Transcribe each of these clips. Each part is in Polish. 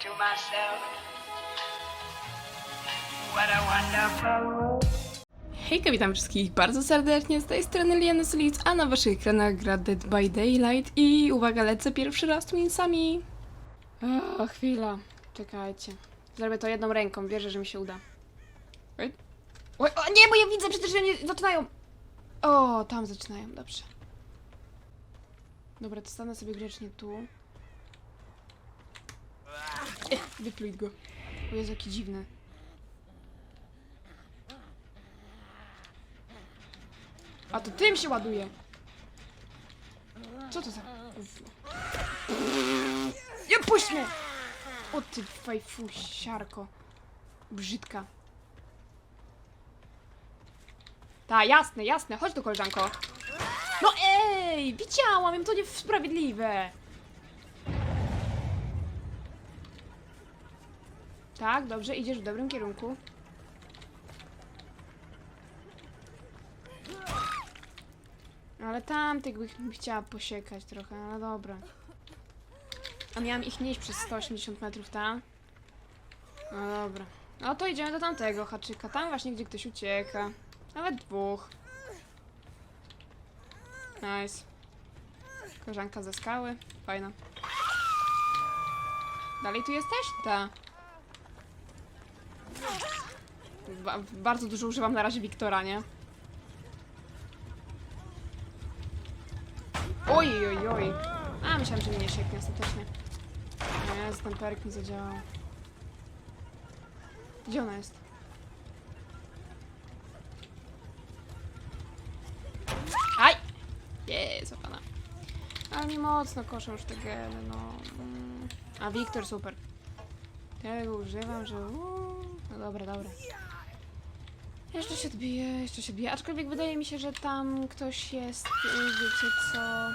to myself, what a wonderful world. Hejka, witam wszystkich bardzo serdecznie, z tej strony Liana Solic, a na waszych ekranach gra Dead by Daylight i uwaga, lecę pierwszy raz Twinsami. O, chwila, czekajcie. Zrobię to jedną ręką, wierzę, że mi się uda. Oj, Oj o, nie, bo ja widzę przecież, że nie zaczynają. O, tam zaczynają, dobrze. Dobra, to stanę sobie grzecznie tu. Ech, wypluj go. O Jezu, jaki dziwny. A to tym się ładuje. Co to za gówno? Nie puść mnie! O ty fajfusiarko. Brzydka. Ta, jasne, jasne. Chodź tu, koleżanko. No ej! Widziałam, wiem, to niesprawiedliwe. Tak, dobrze, idziesz w dobrym kierunku. Ale tamtych bym chciała posiekać trochę, ale dobra. A miałam ich nieść przez 180 metrów tam. No dobra. No to idziemy do tamtego haczyka. Tam właśnie, gdzie ktoś ucieka. Nawet dwóch. Nice. Koleżanka ze skały. Fajna. Dalej tu jesteś? Ta. Ba bardzo dużo używam na razie Wiktora, nie? Oj, oj, oj. A, myślałam, że mnie nie sieknie ostatecznie. Jest, ten perk mi zadziałał. Gdzie ona jest? Aj! Jest, pana. Ale nie mocno koszą już te geny, no. Mm. A, Wiktor, super. Tego używam, że... uuu. Dobra, dobra. Jeszcze się odbije, jeszcze się odbije. Aczkolwiek wydaje mi się, że tam ktoś jest, y, wiecie co...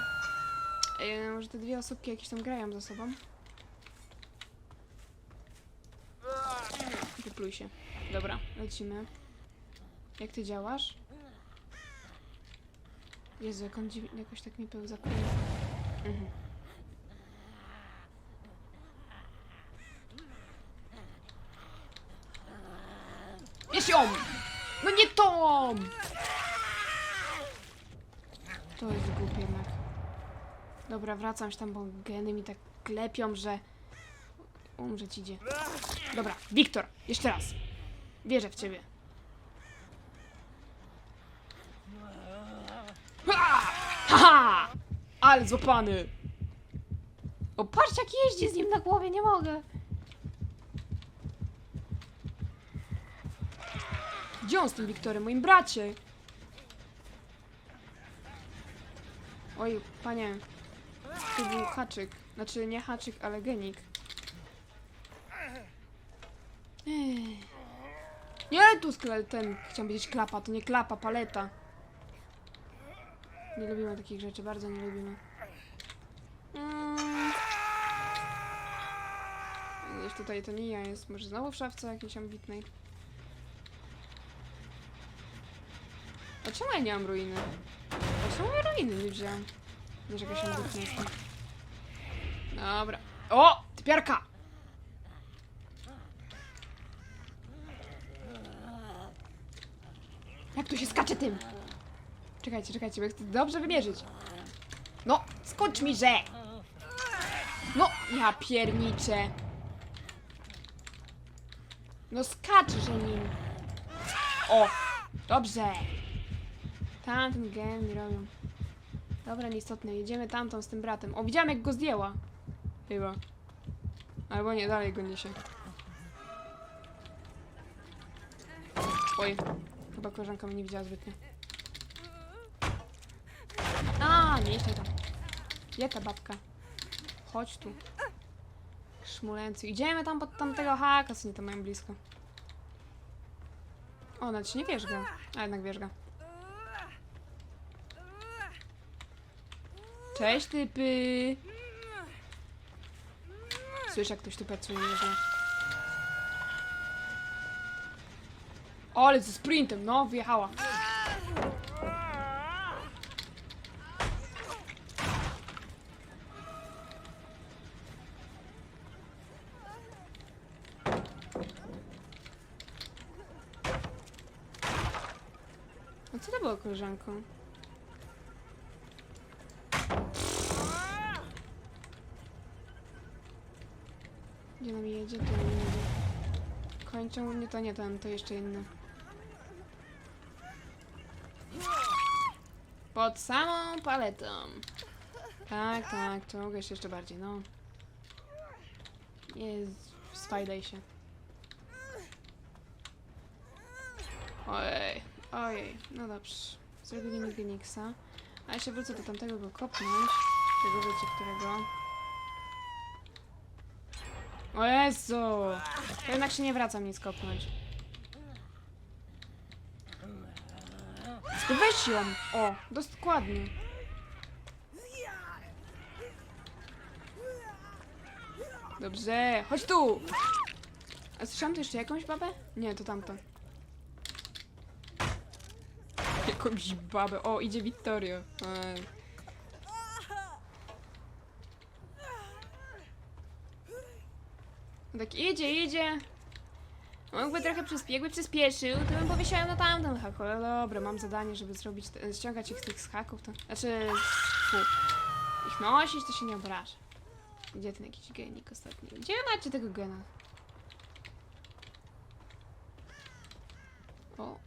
y, Że te dwie osobki jakieś tam grają ze sobą. Wypluj się. Dobra, lecimy. Jak ty działasz? Jezu, jak on jakoś tak mi pełzakuje. Mhm. Jest ją! No nie tą! To jest głupie jednak. Dobra, wracam się tam, bo geny mi tak klepią, że umrzeć idzie. Dobra, Wiktor, jeszcze raz. Wierzę w ciebie. Ha! Haha! Ale złapany! O, patrz jak jeździ z nim na głowie, nie mogę. Gdzie on z tym Wiktorem? Moim bracie! Oj, panie. To był haczyk. Znaczy nie haczyk, ale genik. Ech. Nie, tu skle- ten, chciałam powiedzieć klapa, to nie klapa, paleta. Nie lubimy takich rzeczy, bardzo nie lubimy. Mm. Gdzieś tutaj to nie ja jest, może znowu w szafce jakiejś ambitnej. A czemu ja nie mam ruiny? A czemu ja ruiny nie wziąłem? Jakaś ambitna jestem. Dobra. O! Typiarka! Jak tu się skacze tym? Czekajcie, czekajcie, bo chcę dobrze wymierzyć. No, skończ mi, że! No, ja pierniczę. No skaczże nim. O, dobrze. Tamten gen robią. Dobra, nieistotne, jedziemy tamtą z tym bratem. O, widziałam jak go zdjęła. Chyba. Albo nie, dalej go niesie. Oj, chyba koleżanka mnie nie widziała zbytnio. A, nie idź tam. Gdzie ta babka? Chodź tu. Szmuleńcy. Idziemy tam pod tamtego haka, co nie tam mają blisko. O, nawet się nie wierzga. A jednak wierzga. Cześć, typy! Słyszę, jak ktoś tu pracuje, nieźle. Ale ze sprintem, no, wyjechała. A co to było, koleżanko? Gdzie? To nie jedzie. Kończą? Nie, to nie ten, to jeszcze inny. Pod samą paletą. Tak, tak, to mogę jeszcze bardziej, no. Nie, swajdaj się. Ojej, ojej, no dobrze. Zrobili mi Geniksa. A ja się wrócę do tamtego go kopnąć. Tego wiecie, którego. O Jezu! To jednak się nie wracam nic kopnąć. Weź ją! O, dokładnie. Dobrze, chodź tu! A słyszałam tu jeszcze jakąś babę? Nie, to tamto. Jakąś babę. O, idzie Vittorio. Tak idzie, idzie. Mógłby trochę przyspie jakby przyspieszył, to bym powiesiał na tamten hak, ale dobra, mam zadanie, żeby zrobić, ściągać ich z tych haków, to, znaczy, fu, ich nosić, to się nie obraża. Gdzie ten jakiś genik ostatni? Gdzie macie tego gena? O.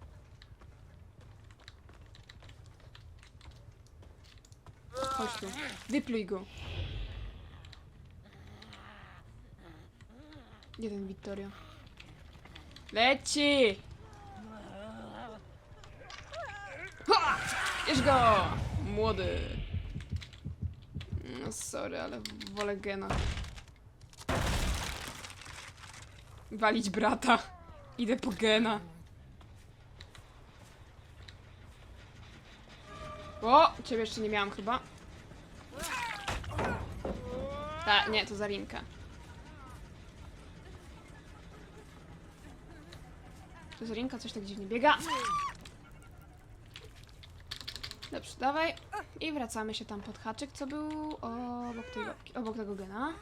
Chodź tu. Wypluj go. Gdzie ten Vittorio? Leci! Ha! Bierz go! Młody. No sorry, ale wolę gena. Walić brata. Idę po gena. O! Ciebie jeszcze nie miałam chyba. Ta, nie, to Zarinka. To Zarinka coś tak dziwnie biega. Dobrze, dawaj. I wracamy się tam pod haczyk, co był obok tej babki, obok tego gena.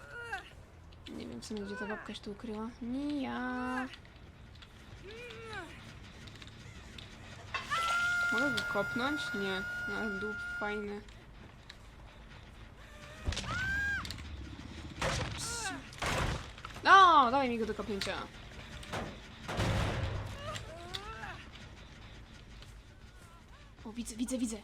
Nie wiem w sumie, gdzie ta babka się tu ukryła. Nie ja. Mogę go kopnąć? Nie. No, dup fajny. No, dawaj mi go do kopnięcia. O, widzę, widzę, widzę.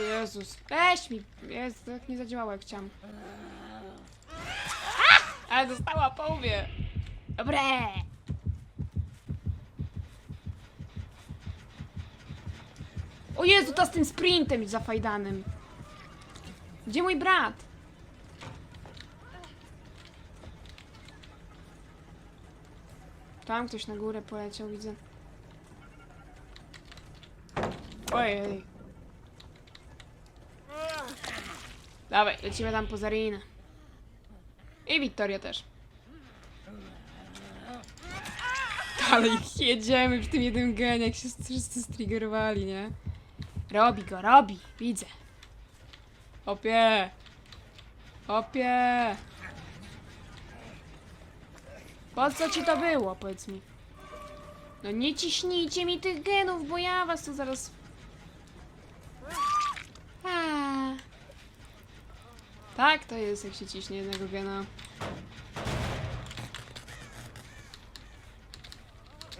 Jezus. Weź mi! Jest, tak nie zadziałało jak chciałam. A! Ale dostała po łbie. Dobre! O Jezu, ta z tym sprintem zafajdanym. Gdzie mój brat? Tam ktoś na górę poleciał, widzę. Ojej. Dawaj, lecimy tam po Zarinę. I Wiktoria też. Ale ich jedziemy w tym jednym genie, jak się wszyscy striggerowali, nie? Robi go, robi, widzę. Hopie! Hopie! Po co ci to było, powiedz mi? No nie ciśnijcie mi tych genów, bo ja was tu zaraz... A. Tak, to jest, jak się ciśnie jednego gena.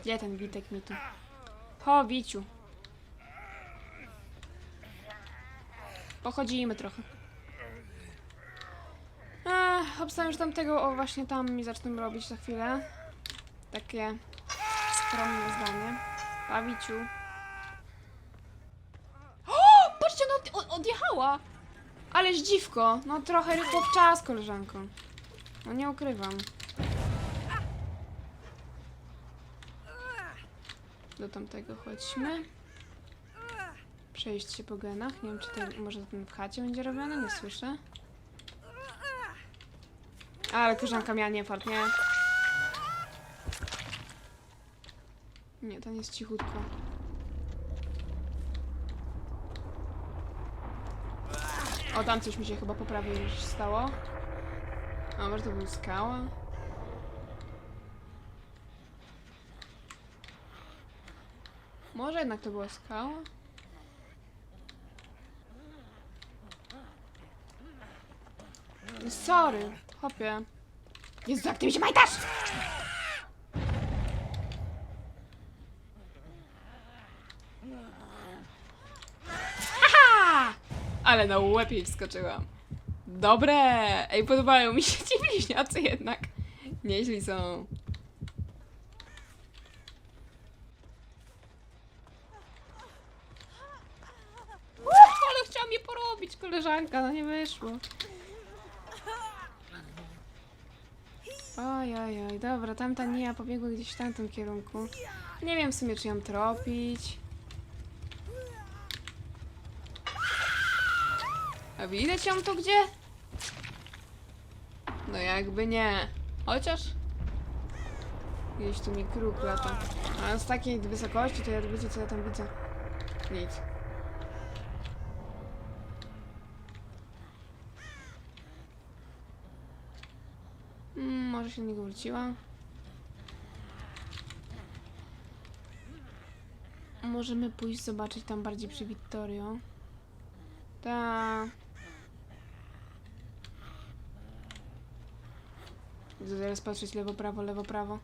Gdzie ten Witek mi tu? Ho, Wiciu. Pochodzimy trochę. Ech, obstawiam, że tamtego, o właśnie tam mi zaczną robić za chwilę. Takie skromne zdanie. Pa, Wiciu. O, patrzcie, no od, odjechała! Ależ dziwko, no trochę rychło w czas, koleżanko. No nie ukrywam. Do tamtego chodźmy. Przejść się po genach. Nie wiem, czy ten, może ten w chacie będzie robiony, nie słyszę. Ale koleżanka miała nie fart, nie? Nie, ten jest cichutko. O, tam coś mi się chyba po prawej już stało. A może to był skała? Może jednak to była skała? Sorry, hopie. Jezu, jak ty mi się majtasz! Haha! Ale na łeb jej wskoczyłam. Dobre! Ej, podobają mi się ci bliźniacy jednak. Nieźli są. Uch, ale chciała mnie porobić, koleżanka, no nie wyszło. Oj, oj, oj, dobra, tamta Nia pobiegła gdzieś w tamtym kierunku. Nie wiem w sumie, czy ją tropić. A widać ją tu gdzie? No jakby nie. Chociaż... Gdzieś tu mi kruk lata. A z takiej wysokości to ja wiecie co ja tam widzę. Nic. Może się do niego wróciła. Możemy pójść zobaczyć tam bardziej przy Vittorio. Ta. Będę zaraz patrzeć lewo, prawo, lewo, prawo.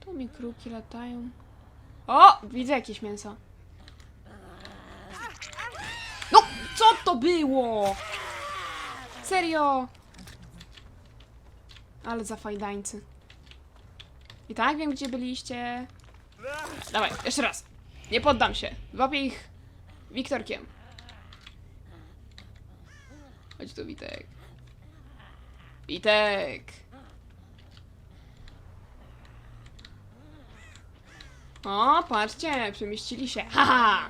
Tu mi kruki latają. O! Widzę jakieś mięso. No! Co to było? Serio? Ale za fajdańcy. I tak wiem, gdzie byliście. Dawaj, jeszcze raz. Nie poddam się. Złapię ich Wiktorkiem. Chodź tu, Witek. Witek! O, patrzcie, przemieścili się. Haha!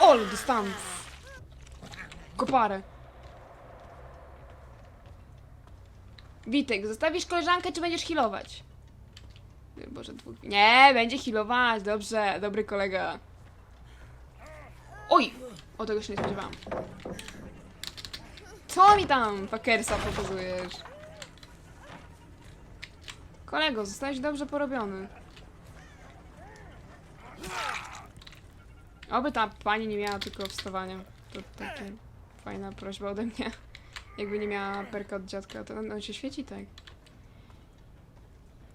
Ol, dystans. Koparę. Witek, zostawisz koleżankę, czy będziesz healować? Boże, dwóch... Nie, będzie healować, dobrze, dobry kolega. Oj! O, tego się nie spodziewałam. Co mi tam, fakersa, pokazujesz? Kolego, zostałeś dobrze porobiony. Oby ta pani nie miała tylko wstawania. To taka fajna prośba ode mnie. Jakby nie miała perka od dziadka, to on się świeci tak.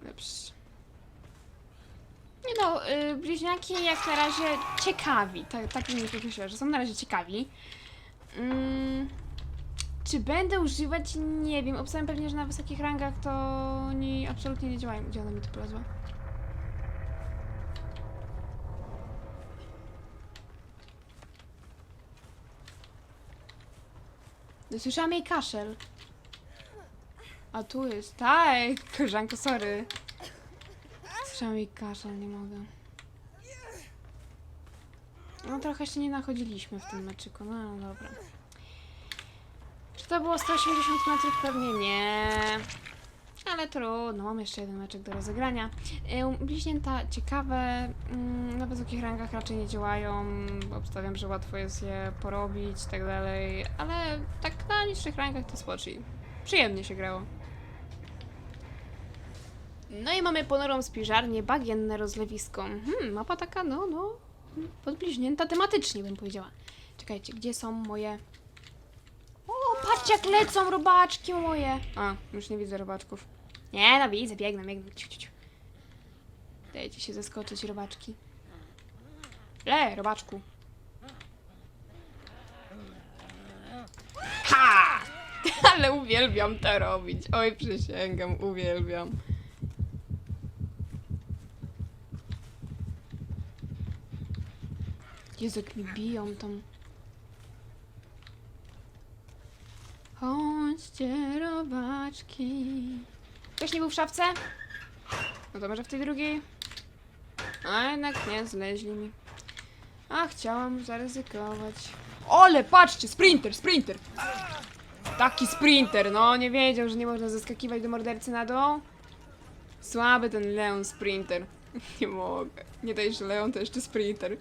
Lepszy. Nie no, y, bliźniaki jak na razie ciekawi. Tak, tak bym myślała, że są na razie ciekawi. Mm, czy będę używać? Nie wiem. Obstawiam pewnie, że na wysokich rangach to oni absolutnie nie działają. Gdzie ona mi tu polazła? Słyszałam jej kaszel. A tu jest. Tak, koleżanko, sorry. Słyszałam jej kaszel, nie mogę. No trochę się nie nachodziliśmy w tym meczyku, no ale dobra. Czy to było 180 metrów? Pewnie nie. Ale trudno, mam jeszcze jeden meczek do rozegrania. Bliźnięta ciekawe, ym, na wysokich rangach raczej nie działają, obstawiam, że łatwo jest je porobić i tak dalej, ale tak na niższych rangach to spoczy. Przyjemnie się grało. No i mamy ponurą spiżarnię, bagienne rozlewisko. Hmm, mapa taka, no, no, podbliźnięta tematycznie bym powiedziała. Czekajcie, gdzie są moje... Patrzcie jak lecą robaczki moje! A, już nie widzę robaczków. Nie, no widzę, biegnę, biegnę. Ciu, ciu, ciu. Dajcie się zaskoczyć, robaczki. Le, robaczku. Ha! Ale uwielbiam to robić. Oj, przysięgam, uwielbiam. Jezu, jak mi biją tam. Chodźcie, robaczki. Ktoś nie był w szafce? No to może w tej drugiej? A jednak nie, zleźli mi. A chciałam zaryzykować. Ole, patrzcie, sprinter, sprinter! Taki sprinter, no nie wiedział, że nie można zaskakiwać do mordercy na dół. Słaby ten Leon Sprinter. Nie mogę. Nie daj, że Leon to jeszcze sprinter.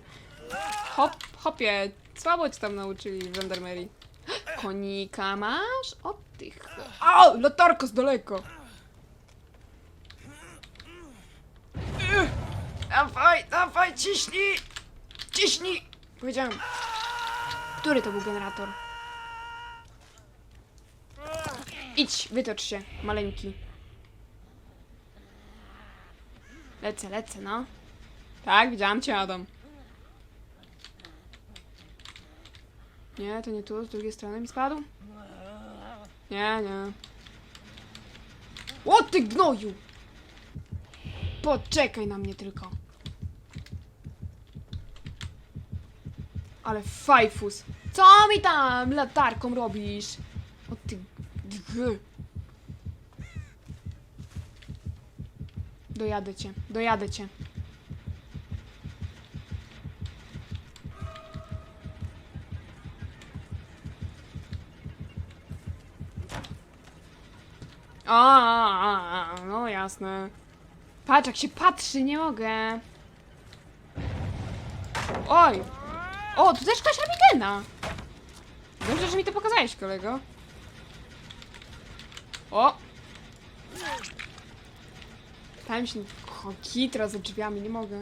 Hop, hopie. Słabo cię tam nauczyli w żandarmerii. Konika masz? O tych... O, latarko z daleko. Dawaj, dawaj, ciśnij! Ciśnij! Powiedziałem. Który to był generator? Idź, wytocz się, maleńki. Lecę, lecę, no. Tak, widziałam cię, Adam. Nie, to nie tu, z drugiej strony mi spadł. Nie, nie. O ty gnoju! Poczekaj na mnie tylko. Ale fajfus. Co mi tam latarką robisz? O ty... Dojadę cię, dojadę cię. A, a, a, no jasne. Patrz, jak się patrzy, nie mogę. Oj! O, tu też ktoś robi gena. Dobrze, że mi to pokazałeś, kolego. O! Tam się o, kitra za drzwiami, nie mogę.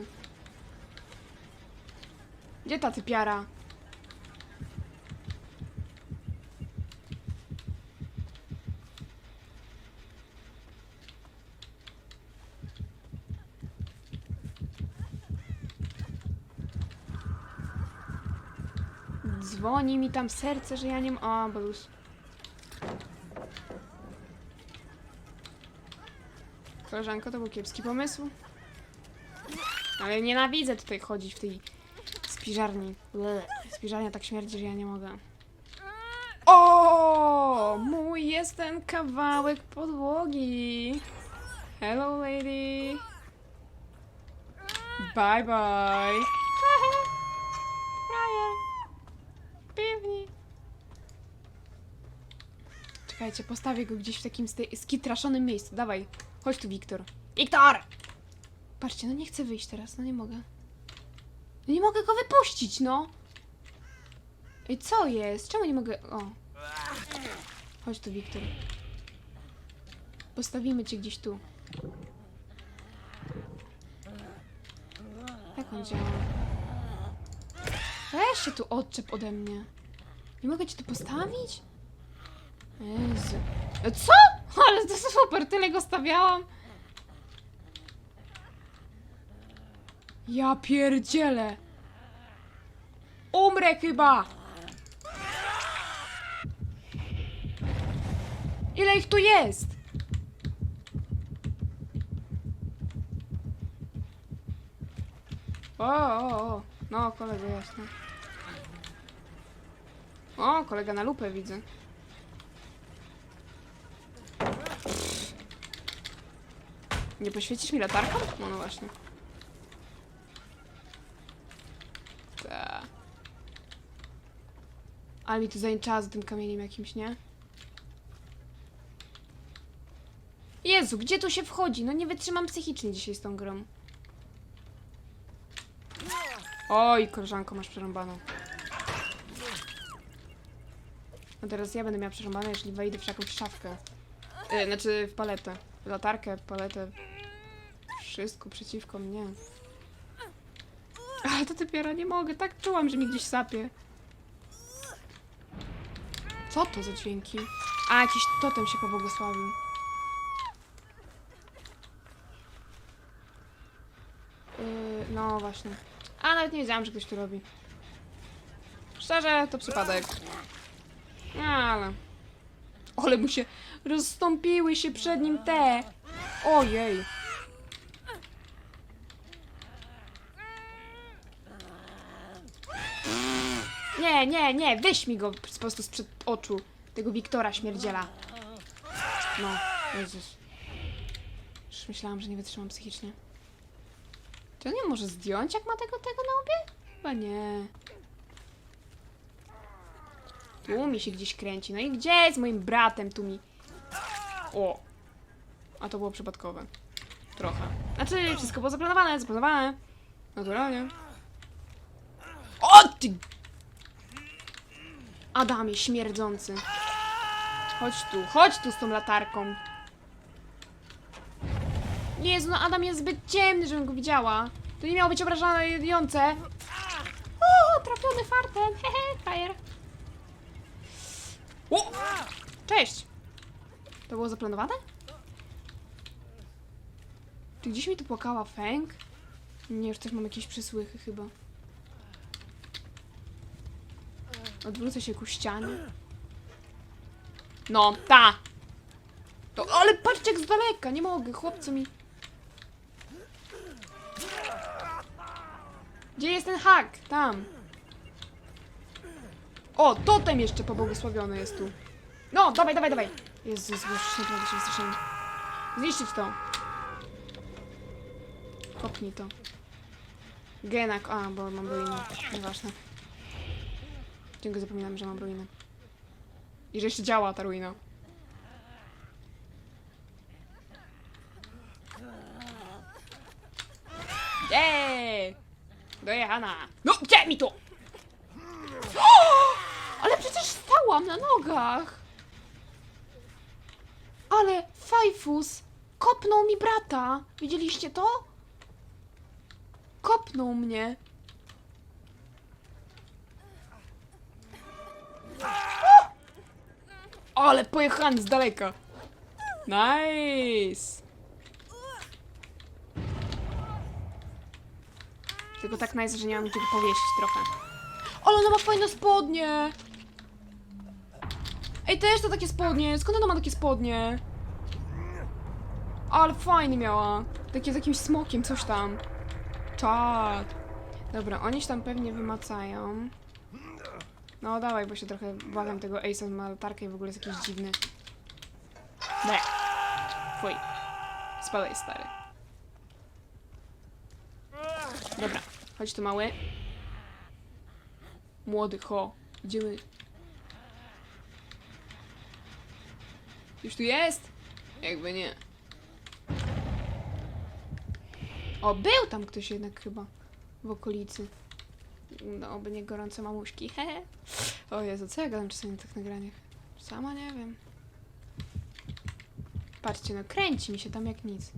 Gdzie ta typiara? Dzwoni mi tam serce, że ja nie mam. O, bo już. Koleżanko, to był kiepski pomysł. Ale nienawidzę tutaj chodzić w tej spiżarni. Ble. Spiżarnia tak śmierdzi, że ja nie mogę. O, mój jest ten kawałek podłogi. Hello, lady. Bye, bye. Ryan. Pewnie. Czekajcie, postawię go gdzieś w takim skitraszonym miejscu. Dawaj, chodź tu, Wiktor. Wiktor! Patrzcie, no nie chcę wyjść teraz, no nie mogę. No nie mogę go wypuścić, no! Ej, co jest? Czemu nie mogę... O. Chodź tu, Wiktor. Postawimy cię gdzieś tu. Jak on działa? Weź się tu odczep ode mnie. Nie mogę cię tu postawić? Jezu. Co? Ale to super, tyle go stawiałam. Ja pierdzielę. Umrę chyba. Ile ich tu jest? O, o, o. No, kolega, jasne. O, kolega na lupę widzę. Nie poświecisz mi latarką? No, no właśnie. Ta. Ale mi tu zajęczała za tym kamieniem jakimś, nie? Jezu, gdzie tu się wchodzi? No nie wytrzymam psychicznie dzisiaj z tą grą. Oj, koleżanko, masz przerąbaną. No teraz ja będę miała przerąbane, jeśli wejdę w jakąś szafkę. E, znaczy w paletę. Latarkę, paletę. Wszystko przeciwko mnie. Ale to dopiero nie mogę. Tak czułam, że mi gdzieś sapie. Co to za dźwięki? A, jakiś totem się pobłogosławił. Yy, no właśnie. A nawet nie wiedziałam, że ktoś tu robi. Szczerze, to przypadek. Ale... Ale mu się rozstąpiły się przed nim te. Ojej. Nie, nie, nie, weź mi go po prostu sprzed oczu. Tego Wiktora śmierdziela. No, Jezus. Już myślałam, że nie wytrzymam psychicznie. Czy on nie może zdjąć, jak ma tego, tego na łbie? Chyba nie. Tu mi się gdzieś kręci. No i gdzie z moim bratem tu mi... O! A to było przypadkowe. Trochę. Znaczy, wszystko było zaplanowane, zaplanowane. Naturalnie. O ty! Adamie, śmierdzący. Chodź tu, chodź tu z tą latarką. Jezu, no Adam jest zbyt ciemny, żebym go widziała. To nie miało być obrażające. O, trafiony fartem. Hehe, fajer. O! Cześć! To było zaplanowane? Czy gdzieś mi tu płakała Feng? Nie, już też mam jakieś przysłychy chyba. Odwrócę się ku ścianie. No, ta! To, ale patrzcie jak z daleka, nie mogę, chłopcy mi... Gdzie jest ten hak? Tam. O, totem jeszcze pobłogosławiony jest tu. No, dawaj, dawaj, dawaj. Jezus, już naprawdę się wystraszyłem. Zniszczyć to. Kopnij to. Genak, a, bo mam ruinę. Nieważne. Ciągle zapominam, że mam ruinę. I że jeszcze działa ta ruina. Jeee! Dojechana. No, gdzie mi to? O! Ale przecież stałam na nogach. Ale Fajfus kopnął mi brata. Widzieliście to? Kopnął mnie. O! Ale pojechany z daleka. Nice. Tylko tak nice, że nie mam gdzie powiesić trochę. Ale ona ma fajne spodnie! Ej, też to takie spodnie! Skąd ona ma takie spodnie? Ale fajnie miała. Takie z jakimś smokiem, coś tam. Czad. Dobra, oni się tam pewnie wymacają. No dawaj, bo się trochę bałem tego Ace'a, ma latarkę i w ogóle jest jakiś dziwny. Ne. Fuj. Spadaj, stary. Dobra, chodź tu mały. Młody, ho. Idziemy. Już tu jest? Jakby nie. O, był tam ktoś jednak chyba. W okolicy. No, oby nie gorące mamuśki. Hehe. O Jezu, co ja gadam czasami na tych nagraniach? Sama nie wiem. Patrzcie, no kręci mi się tam jak nic.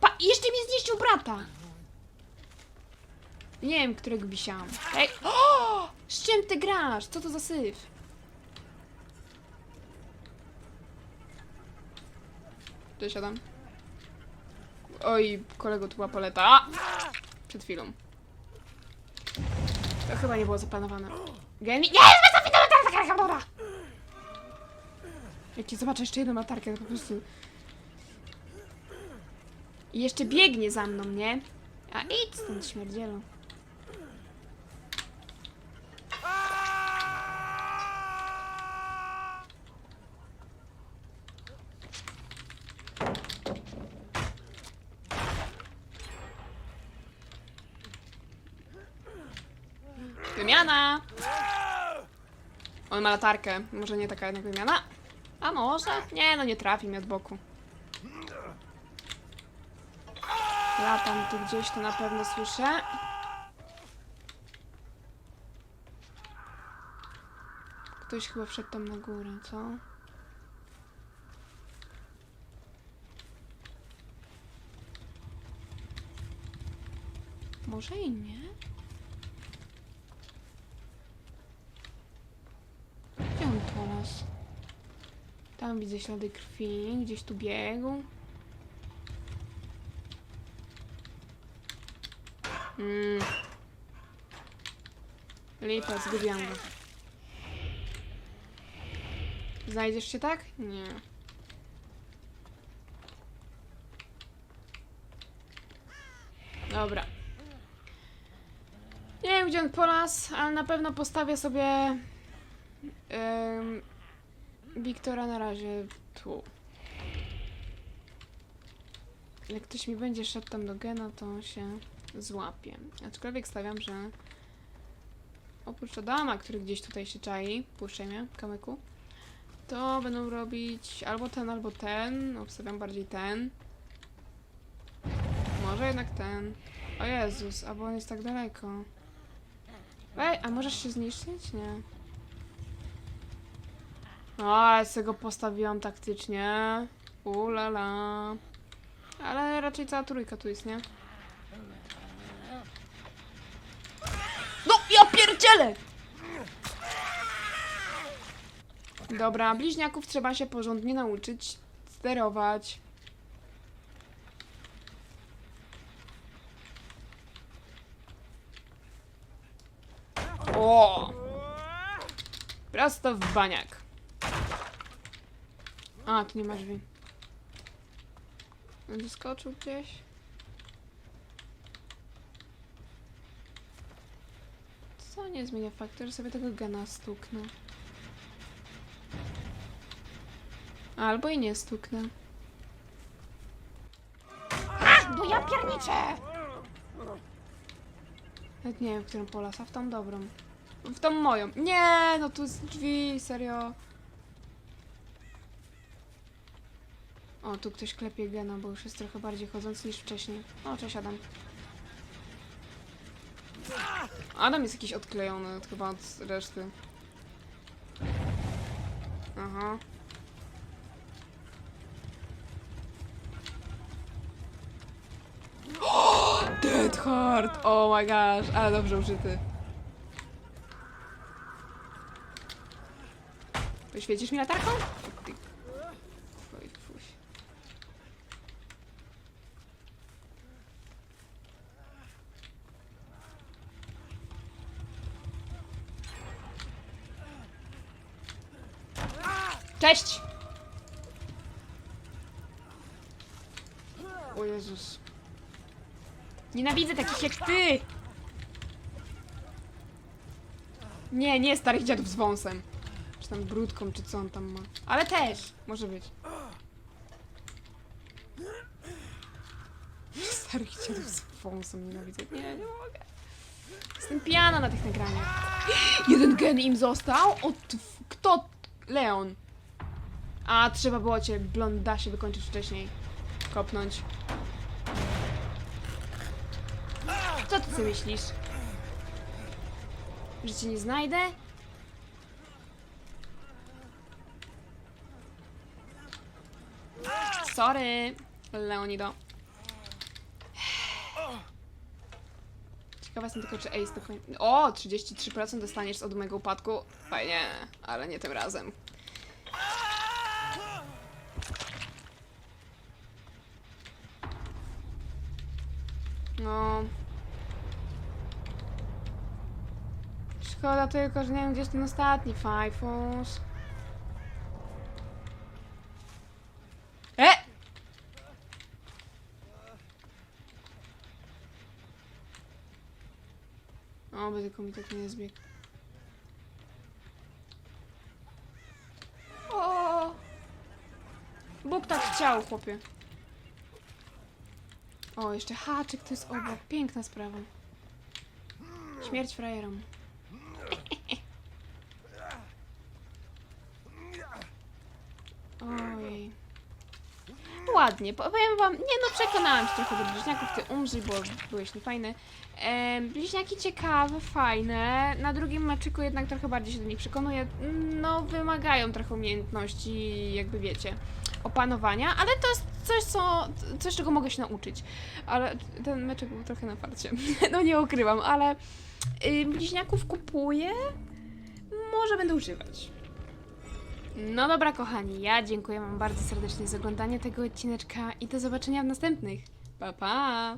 Pa, jeszcze mi zniszczył brata! Nie wiem, którego bisiałam. Ej! O! Z czym ty grasz? Co to za syf? Cześć, Adam. Oj, kolego, tu była paleta. Przed chwilą. To chyba nie było zaplanowane. Geni... Nie! Jest dobra! Jak ci zobaczę jeszcze jedną latarkę, to po prostu... I jeszcze biegnie za mną, nie? A idź stąd, śmierdzielu. Wymiana! On ma latarkę. Może nie taka jednak wymiana? A może? Nie, no nie trafi mi od boku. Latam tu gdzieś, to na pewno słyszę. Ktoś chyba wszedł tam na górę, co? Może i nie? Gdzie teraz? Tam widzę ślady krwi, gdzieś tu biegł. Mm. Lipa, zgubiłam go. Znajdziesz się tak? Nie. Dobra. Nie wiem, gdzie on po nas, ale na pewno postawię sobie Wiktora na razie tu. Jak ktoś mi będzie szedł tam do gena, to się złapie. Aczkolwiek stawiam, że oprócz Adama, który gdzieś tutaj się czai, puszczaj mnie, kamyku, To będą robić albo ten, albo ten. Obstawiam bardziej ten. Może jednak ten. O Jezus, albo on jest tak daleko. Ej, a możesz się zniszczyć? Nie. O, ale sobie go postawiłam taktycznie. Ulala. Ale raczej cała trójka tu jest, nie? No, ja pierdzielę! Dobra, bliźniaków trzeba się porządnie nauczyć sterować. O! Prosto w baniak. A, tu nie ma drzwi. Wyskoczył gdzieś. Co nie zmienia faktu, że sobie tego gena stuknę. Albo i nie stuknę. No ja pierniczę! Nawet nie wiem, w którą polasa, w tą dobrą. W tą moją. Nie, no tu z drzwi, serio. O, tu ktoś klepie gena, bo już jest trochę bardziej chodzący niż wcześniej. O, cześć Adam. Adam jest jakiś odklejony od, chyba od reszty. Aha. Dead Heart! Oh my gosh, ale dobrze użyty. Poświecisz mi latarką? Cześć! O Jezus. Nienawidzę takich jak ty! Nie, nie starych dziadów z wąsem. Czy tam brudką, czy co on tam ma. Ale też! Może być. Starych dziadów z wąsem nienawidzę. Nie, nie mogę. Jestem pijana na tych nagraniach. Jeden gen im został? O, tf- kto? Leon. A, trzeba było cię, blondasie, wykończyć wcześniej. Kopnąć. Co ty sobie myślisz? Że cię nie znajdę? Sorry, Leonido. Ciekawa jestem tylko, czy Ace do końca... O, 33% dostaniesz od mojego upadku. Fajnie, ale nie tym razem. Szkoda tylko, że nie wiem, gdzie jest ten ostatni Fajfus. E! O, by tylko mi tak nie zbiegł. O! Bóg tak chciał, chłopie. O, jeszcze haczyk to jest obok. Piękna sprawa. Śmierć frajerom. Ojej. Ładnie, powiem wam, nie no, przekonałam się trochę do bliźniaków, ty umrzyj, bo byłeś niefajny. E, bliźniaki ciekawe, fajne, na drugim meczyku jednak trochę bardziej się do nich przekonuję. No, wymagają trochę umiejętności, jakby wiecie, opanowania, ale to jest coś, co, coś czego mogę się nauczyć. Ale ten meczek był trochę na farcie, no nie ukrywam, ale y, bliźniaków kupuję, może będę używać. No dobra, kochani, ja dziękuję Wam bardzo serdecznie za oglądanie tego odcineczka i do zobaczenia w następnych. Pa, pa!